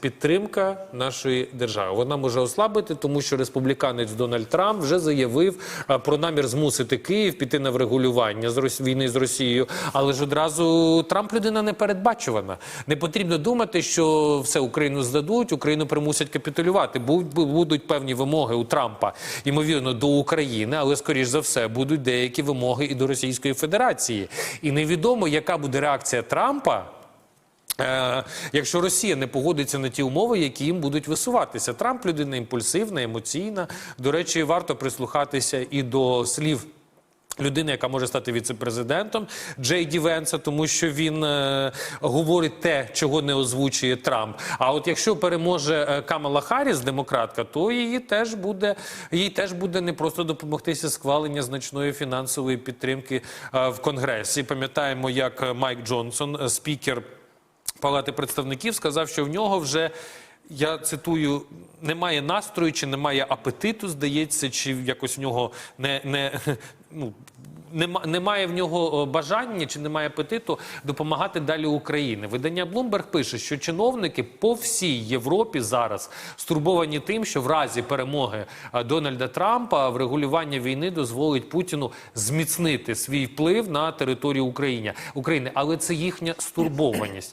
Підтримка нашої держави вона може ослабити, тому що республіканець Дональд Трамп вже заявив про намір змусити Київ піти на врегулювання з Рос- війни з Росією. Але ж одразу Трамп людина непередбачувана. Не потрібно думати, що все Україну здадуть, Україну примусять капітулювати. Бу- бу- Будуть певні вимоги у Трампа, ймовірно, до України, але скоріш за все будуть деякі вимоги і до Російської Федерації. І невідомо, яка буде реакція Трампа. Е, Якщо Росія не погодиться на ті умови, які їм будуть висуватися, Трамп людина імпульсивна, емоційна. До речі, варто прислухатися і до слів. Людини, яка може стати віцепрезидентом Джей Ді Венса, тому що він е, говорить те, чого не озвучує Трамп. А от якщо переможе е, Камала Харріс, демократка, то її теж буде їй теж буде не просто допомогтися схвалення значної фінансової підтримки е, в Конгресі. Пам'ятаємо, як Майк Джонсон, е, спікер Палати представників сказав, що в нього вже. Я цитую, немає настрою, чи немає апетиту, здається, чи якось в нього не, не, ну, нема, немає в нього бажання, чи немає апетиту допомагати далі Україні. Видання Bloomberg пише, що чиновники по всій Європі зараз стурбовані тим, що в разі перемоги Дональда Трампа врегулювання війни дозволить Путіну зміцнити свій вплив на територію України. України. Але це їхня стурбованість.